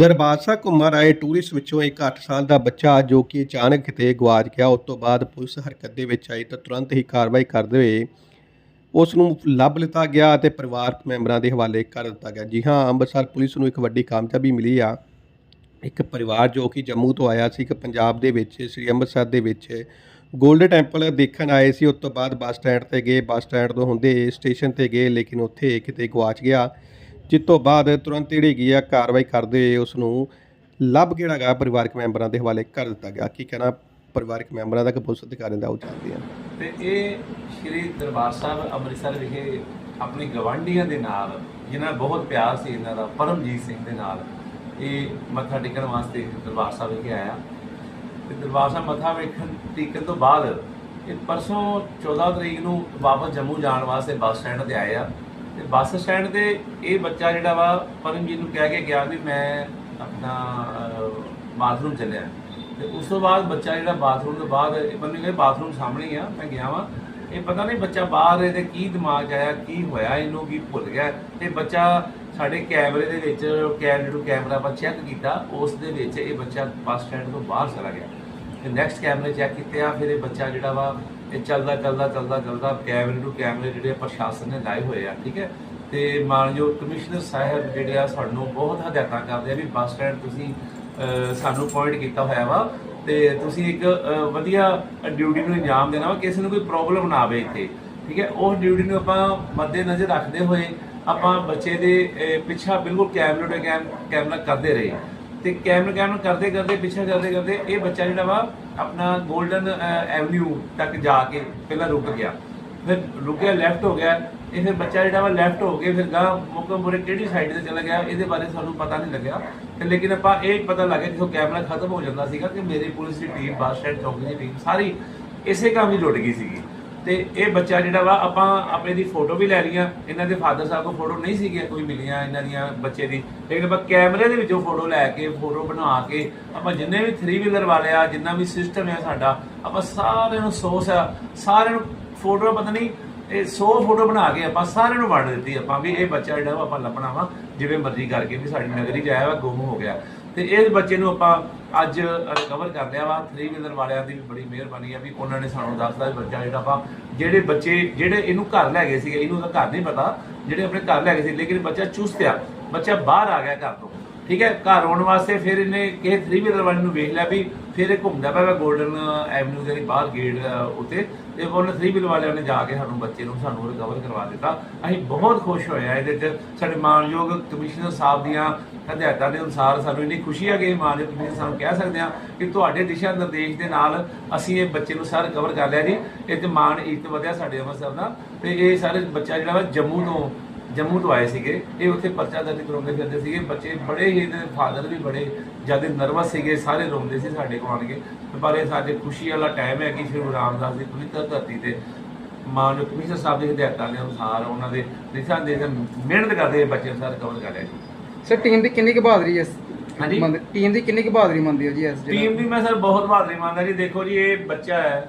ਦਰਬਾਸਾ ਘੁੰਮਣ ਆਏ ਟੂਰਿਸਟ ਵਿੱਚੋਂ ਇੱਕ 8 ਸਾਲ ਦਾ ਬੱਚਾ ਜੋ ਕਿ ਅਚਾਨਕ ਕਿਤੇ ਗਵਾਚ ਗਿਆ। ਉਸ ਤੋਂ ਬਾਅਦ ਪੁਲਿਸ ਹਰਕਤ ਦੇ ਵਿੱਚ ਆਈ ਤਾਂ ਤੁਰੰਤ ਹੀ ਕਾਰਵਾਈ ਕਰਦੇ ਹੋਏ ਉਸ ਨੂੰ ਲੱਭ ਲਿੱਤਾ ਗਿਆ ਅਤੇ ਪਰਿਵਾਰਕ ਮੈਂਬਰਾਂ ਦੇ ਹਵਾਲੇ ਕਰ ਦਿੱਤਾ ਗਿਆ। ਜੀ ਹਾਂ, ਅੰਮ੍ਰਿਤਸਰ ਪੁਲਿਸ ਨੂੰ ਇੱਕ ਵੱਡੀ ਕਾਮਯਾਬੀ ਮਿਲੀ ਆ। ਇੱਕ ਪਰਿਵਾਰ ਜੋ ਕਿ ਜੰਮੂ ਤੋਂ ਆਇਆ ਸੀ ਕਿ ਪੰਜਾਬ ਦੇ ਵਿੱਚ, ਸ੍ਰੀ ਅੰਮ੍ਰਿਤਸਰ ਦੇ ਵਿੱਚ ਗੋਲਡਨ ਟੈਂਪਲ ਦੇਖਣ ਆਏ ਸੀ। ਉਸ ਤੋਂ ਬਾਅਦ ਬੱਸ ਸਟੈਂਡ ਤੇ ਗਏ। ਬੱਸ ਸਟੈਂਡ ਤੋਂ ਹੁੰਦੇ ਸਟੇਸ਼ਨ ਤੇ ਗਏ, ਲੇਕਿਨ ਉੱਥੇ ਕਿਤੇ ਗਵਾਚ ਗਿਆ। ਜਿਸ ਤੋਂ ਬਾਅਦ ਤੁਰੰਤ ਜਿਹੜੀ ਗਈ ਆ ਕਾਰਵਾਈ ਕਰਦੇ ਹੋਏ ਉਸ ਨੂੰ ਲੱਭ ਜਿਹੜਾ ਗਾ ਪਰਿਵਾਰਕ ਮੈਂਬਰਾਂ ਦੇ ਹਵਾਲੇ ਕਰ ਦਿੱਤਾ ਗਿਆ। ਕੀ ਕਹਿਣਾ ਪਰਿਵਾਰਕ ਮੈਂਬਰਾਂ ਦਾ ਕਿ ਪੁਲਿਸ ਅਧਿਕਾਰੀਆਂ ਦਾ, ਉਹ ਜਾਣਦੇ ਆ। ਤੇ ਇਹ ਸ਼੍ਰੀ ਦਰਬਾਰ ਸਾਹਿਬ ਅੰਮ੍ਰਿਤਸਰ ਵਿਖੇ ਆਪਣੇ ਗਵਾਂਢੀਆਂ ਦੇ ਨਾਲ, ਜਿਨ੍ਹਾਂ ਬਹੁਤ ਪਿਆਰ ਸੀ, ਇਹਨਾਂ ਦਾ, ਪਰਮਜੀਤ ਸਿੰਘ ਦੇ ਨਾਲ, ਇਹ ਮੱਥਾ ਟੇਕਣ ਵਾਸਤੇ ਦਰਬਾਰ ਸਾਹਿਬ ਵਿਖੇ ਆਇਆ। ਤੇ ਦਰਬਾਰ ਸਾਹਿਬ ਮੱਥਾ ਵੇਖਣ, ਟੇਕਣ ਤੋਂ ਬਾਅਦ ਇਹ ਪਰਸੋਂ 14 ਤਰੀਕ ਨੂੰ ਵਾਪਸ ਜੰਮੂ ਜਾਣ ਵਾਸਤੇ ਬੱਸ ਸਟੈਂਡ ਤੇ ਆਏ ਆ। ਤੇ ਬੱਸ ਸਟੈਂਡ ਤੇ ਇਹ ਬੱਚਾ ਜਿਹੜਾ ਵਾ, ਪਰਮਜੀਤ ਨੂੰ ਕਹਿ ਕੇ ਗਿਆ ਵੀ ਮੈਂ ਆਪਣਾ ਬਾਥਰੂਮ ਚੱਲਿਆ। ਤੇ ਉਸ ਤੋਂ ਬਾਅਦ ਬੱਚਾ ਜਿਹੜਾ ਬਾਥਰੂਮ ਤੋਂ ਬਾਅਦ, ਇਹ ਮੈਨੂੰ ਕਹਿੰਦੇ ਬਾਥਰੂਮ ਸਾਹਮਣੇ ਹੀ ਆ, ਮੈਂ ਗਿਆ ਵਾਂ। ਇਹ ਪਤਾ ਨਹੀਂ ਬੱਚਾ ਬਾਹਰ ਇਹਦੇ ਕੀ ਦਿਮਾਗ 'ਚ ਆਇਆ, ਕੀ ਹੋਇਆ, ਇਹਨੂੰ ਕੀ ਭੁੱਲ ਗਿਆ। ਤੇ ਬੱਚਾ ਸਾਡੇ ਕੈਮਰੇ ਦੇ ਵਿੱਚ, ਕੈਮਰੇ ਟੂ ਕੈਮਰਾ ਆਪਾਂ ਚੈੱਕ ਕੀਤਾ, ਉਸ ਦੇ ਵਿੱਚ ਇਹ ਬੱਚਾ ਬੱਸ ਸਟੈਂਡ ਤੋਂ ਬਾਹਰ ਚਲਾ ਗਿਆ। ਤੇ ਨੈਕਸਟ ਕੈਮਰੇ ਚੈੱਕ ਕੀਤੇ ਆ, ਫਿਰ ਇਹ ਬੱਚਾ ਜਿਹੜਾ ਵਾ ਇਹ ਚੱਲਦਾ ਚੱਲਦਾ ਚੱਲਦਾ ਚੱਲਦਾ ਕੈਮਰੇ ਟੂ ਕੈਮਰੇ ਜਿਹੜੇ ਪ੍ਰਸ਼ਾਸਨ ਨੇ ਲਾਏ ਹੋਏ ਆ, ਠੀਕ ਹੈ? ਤੇ ਮਾਨਯੋਗ ਕਮਿਸ਼ਨਰ ਸਾਹਿਬ ਜਿਹੜੇ ਆ ਸਾਨੂੰ ਬਹੁਤ ਹਦਾਇਤਾਂ ਕਰਦੇ ਆ ਵੀ ਬੱਸ ਸਟੈਂਡ ਤੁਸੀਂ ਸਾਨੂੰ ਪੁਆਇੰਟ ਕੀਤਾ ਹੋਇਆ ਵਾ ਤੇ ਤੁਸੀਂ ਇੱਕ ਵਧੀਆ ਡਿਊਟੀ ਨੂੰ ਇੰਜਾਮ ਦੇਣਾ ਵਾ, ਕਿਸੇ ਨੂੰ ਕੋਈ ਪ੍ਰੋਬਲਮ ਨਾ ਆਵੇ ਇੱਥੇ, ਠੀਕ ਹੈ? ਉਹ ਡਿਊਟੀ ਨੂੰ ਆਪਾਂ ਮੱਦੇ ਨਜ਼ਰ ਰੱਖਦੇ ਹੋਏ ਆਪਾਂ ਬੱਚੇ ਦੇ ਪਿੱਛਾ ਬਿਲਕੁਲ ਕੈਮਰੇ ਤੇ ਕੈਮਰਾ ਕਰਦੇ ਰਹੇ। ਤੇ ਕੈਮਰਾ ਕੈਮਰਾ ਕਰਦੇ ਕਰਦੇ, ਪਿੱਛੇ ਕਰਦੇ ਕਰਦੇ ਇਹ ਬੱਚਾ ਜਿਹੜਾ ਵਾ ਆਪਣਾ 골ਡਨ ਐਵਨਿਊ ਤੱਕ ਜਾ ਕੇ ਪਹਿਲਾਂ ਰੁਕ ਗਿਆ। ਫਿਰ ਰੁਕਿਆ ਲੈਫਟ ਹੋ ਗਿਆ। ਇਹ ਫਿਰ ਬੱਚਾ ਜਿਹੜਾ ਵਾ ਲੈਫਟ ਹੋ ਕੇ ਫਿਰ ਗਾ ਮੁਕਮਪੁਰੇ ਕਿਹੜੀ ਸਾਈਡ ਤੇ ਚਲਾ ਗਿਆ, ਇਹਦੇ ਬਾਰੇ ਸਾਨੂੰ ਪਤਾ ਨਹੀਂ ਲੱਗਿਆ। ਤੇ ਲੇਕਿਨ ਆਪਾਂ ਇਹ ਪਤਾ ਲੱਗਿਆ ਜਦੋਂ ਕੈਮਰਾ ਖਤਮ ਹੋ ਜਾਂਦਾ ਸੀਗਾ ਕਿ ਮੇਰੀ ਪੁਲਿਸ ਦੀ ਟੀਮ ਬੱਸ ਸਟੈਂਡ ਚੌਕੀ ਦੀ ਟੀਮ ਸਾਰੀ ਇਸੇ ਕੰਮ ਹੀ ਲੁੱਟ ਗਈ ਸੀਗੀ। ਤੇ ਇਹ ਬੱਚਾ ਜਿਹੜਾ ਵਾ, ਆਪਾਂ ਆਪਣੇ ਦੀ ਫੋਟੋ ਵੀ ਲੈ ਲਈਆਂ। ਇਹਨਾਂ ਦੇ ਫਾਦਰ ਸਾਹਿਬ ਕੋਲ ਫੋਟੋ ਨਹੀਂ ਸੀਗੀਆਂ, ਕੋਈ ਮਿਲੀਆਂ ਇਹਨਾਂ ਦੀਆਂ ਬੱਚੇ ਦੀ। ਲੇਕਿਨ ਆਪਾਂ ਕੈਮਰੇ ਦੇ ਵਿੱਚੋਂ ਫੋਟੋ ਲੈ ਕੇ, ਫੋਟੋ ਬਣਾ ਕੇ, ਆਪਾਂ ਜਿੰਨੇ ਵੀ 3 ਵੀਲਰ ਵਾਲੇ ਆ, ਜਿੰਨਾ ਵੀ ਸਿਸਟਮ ਹੈ ਸਾਡਾ, ਆਪਾਂ ਸਾਰਿਆਂ ਨੂੰ ਸੋਸ ਆ ਸਾਰਿਆਂ ਨੂੰ ਫੋਟੋ ਪਤਾ ਨਹੀਂ, ਇਹ 100 ਫੋਟੋ ਬਣਾ ਕੇ ਆਪਾਂ ਸਾਰਿਆਂ ਨੂੰ ਵੰਡ ਦਿੱਤੀ। ਆਪਾਂ ਵੀ ਇਹ ਬੱਚਾ ਜਿਹੜਾ ਵਾ, ਆਪਾਂ ਲੱਭਣਾ ਵਾ, ਜਿਵੇਂ ਮਰਜ਼ੀ ਕਰਕੇ ਵੀ ਸਾਡੀ ਨਗਰੀ ਚ ਆਇਆ ਵਾ, ਗੁੰਮ ਹੋ ਗਿਆ। ਤੇ ਇਸ ਬੱਚੇ ਨੂੰ ਆਪਾਂ ਅੱਜ ਰਿਕਵਰ ਕਰ ਲਿਆ ਵਾ। 3 ਵੀਲਰ ਵਾਲਿਆਂ ਦੀ ਵੀ ਬੜੀ ਮਿਹਰਬਾਨੀ ਆ ਵੀ ਉਹਨਾਂ ਨੇ ਸਾਨੂੰ ਦੱਸਦਾ ਵੀ ਬੱਚਾ ਜਿਹੜਾ ਆਪਾਂ ਜਿਹੜੇ ਬੱਚੇ, ਜਿਹੜੇ ਇਹਨੂੰ ਘਰ ਲੈ ਗਏ ਸੀਗੇ, ਇਹਨੂੰ ਤਾਂ ਘਰ ਨਹੀਂ ਪਤਾ, ਜਿਹੜੇ ਆਪਣੇ ਘਰ ਲੈ ਗਏ ਸੀ, ਲੇਕਿਨ ਬੱਚਾ ਚੁਸਤ ਆ। ਬੱਚਾ ਬਾਹਰ ਆ ਗਿਆ ਘਰ ਤੋਂ। ਠੀਕ ਹੈ, ਘਰ ਆਉਣ ਵਾਸਤੇ ਫਿਰ ਇਹਨੇ ਕਿਸੇ 3 ਵੀਲਰ ਵਾਲੇ ਨੂੰ ਵੇਖ ਲਿਆ ਵੀ ਫਿਰ ਇਹ ਘੁੰਮਦਾ ਪਿਆ ਗੋਲਡਨ ਐਵਨਿਊ ਦੇ ਬਾਹਰ ਗੇਟ ਉੱਤੇ ਤੇ ਉਹਨੇ 3 ਵੀਲਰ ਵਾਲਿਆਂ ਨੇ ਜਾ ਕੇ ਸਾਨੂੰ ਬੱਚੇ ਨੂੰ ਸਾਨੂੰ ਰਿਕਵਰ ਕਰਵਾ ਦਿੱਤਾ। ਅਸੀਂ ਬਹੁਤ ਖੁਸ਼ ਹੋਏ ਆ ਇਹਦੇ ਚ ਸਾਡੇ ਮਾਨਯੋਗ ਕਮਿਸ਼ਨਰ ਸਾਹਿਬ ਦੀਆਂ ਹਦਾਇਤਾਂ ਦੇ ਅਨੁਸਾਰ ਸਾਨੂੰ ਇੰਨੀ ਖੁਸ਼ੀ ਆ ਕਿ ਮਾਨਯੋਗ ਕਮਿਸ਼ਨਰ ਸਾਨੂੰ ਕਹਿ ਸਕਦੇ ਆ ਕਿ ਤੁਹਾਡੇ ਦਿਸ਼ਾ ਨਿਰਦੇਸ਼ ਦੇ ਨਾਲ ਅਸੀਂ ਇਹ ਬੱਚੇ ਨੂੰ ਸਾਰਾ ਰਿਕਵਰ ਕਰ ਲਿਆ ਜੀ। ਇਹ ਤੇ ਮਾਨ ਇੱਜ਼ਤ ਵਧਿਆ ਸਾਡੇ ਅੰਮ੍ਰਿਤਸਰ ਦਾ। ਤੇ ਇਹ ਸਾਰੇ ਬੱਚਾ ਜਿਹੜਾ ਵਾ ਜੰਮੂ ਤੋਂ ਜੰਮੂ ਤੋਂ ਆਏ ਸੀਗੇ ਇਹ ਉੱਥੇ ਪਰਚਾ ਦਰਜ ਕਰਾਉਂਦੇ ਫਿਰਦੇ ਸੀਗੇ ਬੱਚੇ ਬੜੇ ਹੀ ਇਹਦੇ ਫਾਦਰ ਵੀ ਬੜੇ ਜ਼ਿਆਦਾ ਨਰਵਸ ਸੀਗੇ ਸਾਰੇ ਰੋਂਦੇ ਸੀ ਸਾਡੇ ਕੋਲ ਆਣ ਕੇ। ਤੇ ਪਰ ਇਹ ਸਾਡੇ ਖੁਸ਼ੀ ਵਾਲਾ ਟਾਈਮ ਹੈ ਕਿ ਸ਼੍ਰੀ ਗੁਰੂ ਰਾਮਦਾਸ ਦੀ ਪਵਿੱਤਰ ਧਰਤੀ ਤੇ ਮਾਨਯੋਗ ਕਮਿਸ਼ਨਰ ਸਾਹਿਬ ਦੇ ਹਦਾਇਤਾਂ ਦੇ ਅਨੁਸਾਰ ਉਹਨਾਂ ਦੇ ਦਿਸ਼ਾ ਦੇ ਮਿਹਨਤ ਕਰਦੇ ਬੱਚੇ ਸਾਰ ਕਵਰ ਕਰ ਲਿਆ ਜੀ। ਸਰ ਟੀਮ ਦੀ ਕਿੰਨੀ ਕੁ ਬਹਾਦਰੀ ਹੈ ਹਾਂਜੀ? ਟੀਮ ਦੀ ਕਿੰਨੀ ਕੁ ਬਹਾਦਰੀ ਮੰਨਦੀ ਹੋ ਜੀ ਇਸ ਟੀਮ ਦੀ ਮੈਂ ਸਰ ਬਹੁਤ ਬਹਾਦਰੀ ਮੰਨਦਾ ਜੀ। ਦੇਖੋ ਜੀ ਇਹ ਬੱਚਾ ਹੈ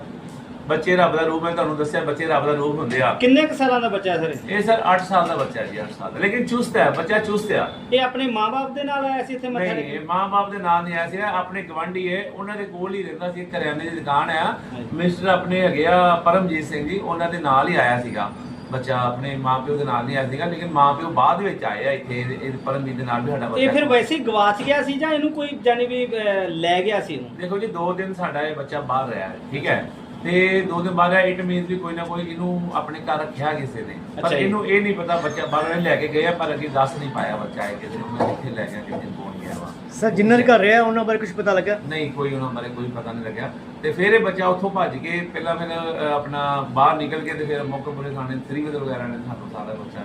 ਬੱਚੇ ਰੱਬ ਦਾ ਰੂਪ ਹੈ ਤੁਹਾਨੂੰ ਦੱਸਿਆ ਬੱਚੇ ਰੱਬ ਦਾ ਰੂਪ ਹੁੰਦੇ ਆ। ਕਿੰਨੇ ਕੁ ਸਾਲਾਂ ਦਾ ਬੱਚਾ ਸਰ? ਇਹ? ਸਰ 8 ਸਾਲ ਦਾ ਬੱਚਾ ਜੀ 8 ਸਾਲ ਦਾ। ਲੇਕਿਨ ਚੁਸਤ ਹੈ ਬੱਚਾ ਚੁਸਤ ਹੈ ਇਹ ਆਪਣੇ ਮਾਪੇ ਦੇ ਨਾਲ ਆਇਆ ਸੀ ਇੱਥੇ ਮੱਥਾ ਨਹੀਂ ਟੇਕਣ? ਮਾਂ-ਬਾਪ ਦੇ ਨਾਂ ਨਹੀਂ ਆਇਆ ਸੀ ਆਪਣੇ ਗਵੰਡੀ ਹੈ ਉਹਨਾਂ ਦੇ ਕੋਲ ਹੀ ਰਹਿੰਦਾ ਸੀ ਕਰਿਆਨੇ ਦੀ ਦੁਕਾਨ ਆ। ਮਿਸਟਰ ਆਪਣੇ ਹੈਗੇ ਆ ਪਰਮਜੀਤ ਸਿੰਘ ਜੀ ਉਹਨਾਂ ਦੇ ਨਾਲ ਹੀ ਆਇਆ ਸੀਗਾ। ਬੱਚਾ ਆਪਣੇ ਮਾਪਿਓ ਦੇ ਨਾਲ ਨਹੀਂ ਆਇਆ ਸੀਗਾ ਲੇਕਿਨ ਮਾਪਿਓ ਬਾਅਦ ਵਿੱਚ ਆਏ ਆ ਇੱਥੇ ਇਹ- ਇਹ ਪਰਮਜੀਤ ਦੇ ਨਾਲ ਵੀ ਸਾਡਾ ਬੱਚਾ ਇਹ ਫਿਰ ਵੈਸੇ ਹੀ ਗਵਾਚ ਗਿਆ ਸੀ ਜਾਂ ਇਹਨੂੰ ਕੋਈ ਜਾਨੀ ਵੀ ਅਹ, ਲੈ ਗਿਆ ਸੀ ਇਹਨੂੰ? ਦੇਖੋ ਜੀ ਦੋ ਦਿਨ ਸਾਡਾ ਇਹ ਬੱਚਾ ਬਾਹਰ ਰਿਹਾ ਹੈ ਠੀਕ ਹੈ? ਤੇ ਦੋ ਦਿਨ ਬਾਅਦ ਇਟ ਮੀਨਸ ਵੀ ਕੋਈ ਨਾ ਕੋਈ ਇਹਨੂੰ ਆਪਣੇ ਘਰ ਰੱਖਿਆ ਕਿਸੇ ਨੇ। ਪਰ। ਇਹਨੂੰ ਇਹ ਨਹੀਂ ਪਤਾ ਬੱਚਾ ਬਾਹਰ ਲੈ ਕੇ ਗਏ ਆ ਪਰ ਅਸੀਂ ਦੱਸ ਨਹੀਂ ਪਾਇਆ ਬੱਚਾ ਹੈ ਕਿਸੇ ਨੂੰ ਮੈਂ ਕਿੱਥੇ ਲੈ ਗਿਆ ਕਿੱਥੇ ਪਹੁੰਚ ਗਿਆ ਵਾ। ਸਰ ਜਿੰਨਾਂ ਦੇ ਘਰ ਰਿਹਾ ਉਹਨਾਂ ਬਾਰੇ ਕੁਝ ਪਤਾ ਲੱਗਾ ਨਹੀਂ ਕੋਈ ਉਹਨਾਂ ਬਾਰੇ ਕੋਈ ਪਤਾ ਨਹੀਂ ਲੱਗਿਆ। ਤੇ ਫਿਰ ਇਹ ਬੱਚਾ ਉੱਥੋਂ ਭੱਜ ਕੇ ਪਹਿਲਾਂ ਫਿਰ ਆਪਣਾ ਬਾਹਰ ਨਿਕਲ ਕੇ ਤੇ ਫਿਰ ਮੋਕਪੁਰੇ ਥਾਣੇ ਸ੍ਰੀ ਵਿਦਰ ਵਗੈਰਾ ਨੇ ਸਾਨੂੰ ਸਾਰਾ ਬੱਚਾ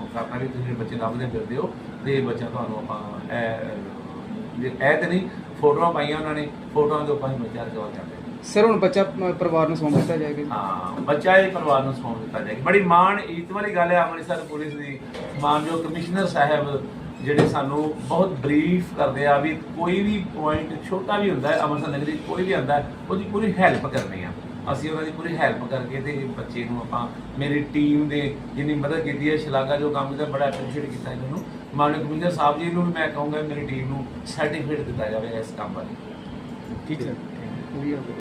ਉਹ ਕਰਨਾ ਵੀ ਤੁਸੀਂ ਬੱਚੇ ਲੱਭਦੇ ਫਿਰਦੇ ਹੋ ਤੇ ਇਹ ਬੱਚਾ ਤੁਹਾਨੂੰ ਆਪਾਂ ਇਹ ਇਹ ਤੇ ਨਹੀਂ ਫੋਟੋਆਂ ਪਾਈਆਂ ਉਹਨਾਂ ਨੇ ਫੋਟੋਆਂ ਦੇ ਉੱਪਰ ਹੀ ਬੱਚਾ ਰਿਕਵਰ ਕਰਦੇ ਸਰ ਹੁਣ ਬੱਚਾ ਅ, ਪਰਿਵਾਰ ਨੂੰ ਸੌਂਪ ਦਿੱਤਾ ਜਾਏਗਾ। ਹਾਂ ਬੱਚਾ ਇਹ ਪਰਿਵਾਰ ਨੂੰ ਸੌਂਪ ਦਿੱਤਾ ਜਾਏਗਾ। ਬੜੀ ਮਾਣ ਇੱਜ਼ਤ ਵਾਲੀ ਗੱਲ ਹੈ ਅੰਮ੍ਰਿਤਸਰ ਪੁਲਿਸ ਦੀ। ਮਾਨਯੋਗ ਕਮਿਸ਼ਨਰ ਸਾਹਿਬ ਜਿਹੜੇ ਸਾਨੂੰ ਬਹੁਤ ਬਰੀਫ ਕਰਦੇ ਆ ਵੀ ਕੋਈ ਵੀ ਪੁਆਇੰਟ ਛੋਟਾ ਵੀ ਹੁੰਦਾ ਹੈ ਅੰਮ੍ਰਿਤਸਰ ਨਗਰੀ ਕੋਈ ਵੀ ਆਂਦਾ ਹੈ, ਉਹਦੀ ਪੂਰੀ ਹੈਲਪ ਕਰਨੀ ਆ। ਅਸੀਂ ਉਹਨਾਂ ਦੀ ਪੂਰੀ ਹੈਲਪ ਕਰਕੇ ਤੇ ਬੱਚੇ ਨੂੰ ਆਪਾਂ ਮੇਰੀ ਟੀਮ ਦੇ ਜਿੰਨੀ ਮਦਦ ਕੀਤੀ ਹੈ ਸ਼ਲਾਘਾ ਜੋ ਕੰਮ ਕੀਤਾ ਬੜਾ ਐਪਰੀਸ਼ੀਏਟ ਕੀਤਾ ਇਹਨਾਂ ਨੂੰ। ਮਾਨਕ ਕਮਿਸ਼ਨਰ ਸਾਹਿਬ ਜੀ ਨੂੰ ਵੀ ਮੈਂ ਕਹੂੰਗਾ ਮੇਰੀ ਟੀਮ ਨੂੰ ਸਰਟੀਫਿਕੇਟ ਦਿੱਤਾ ਜਾਵੇ ਇਸ ਕੰਮ ਬਾਰੇ। ਠੀਕ ਹੈ। ਵਧੀਆ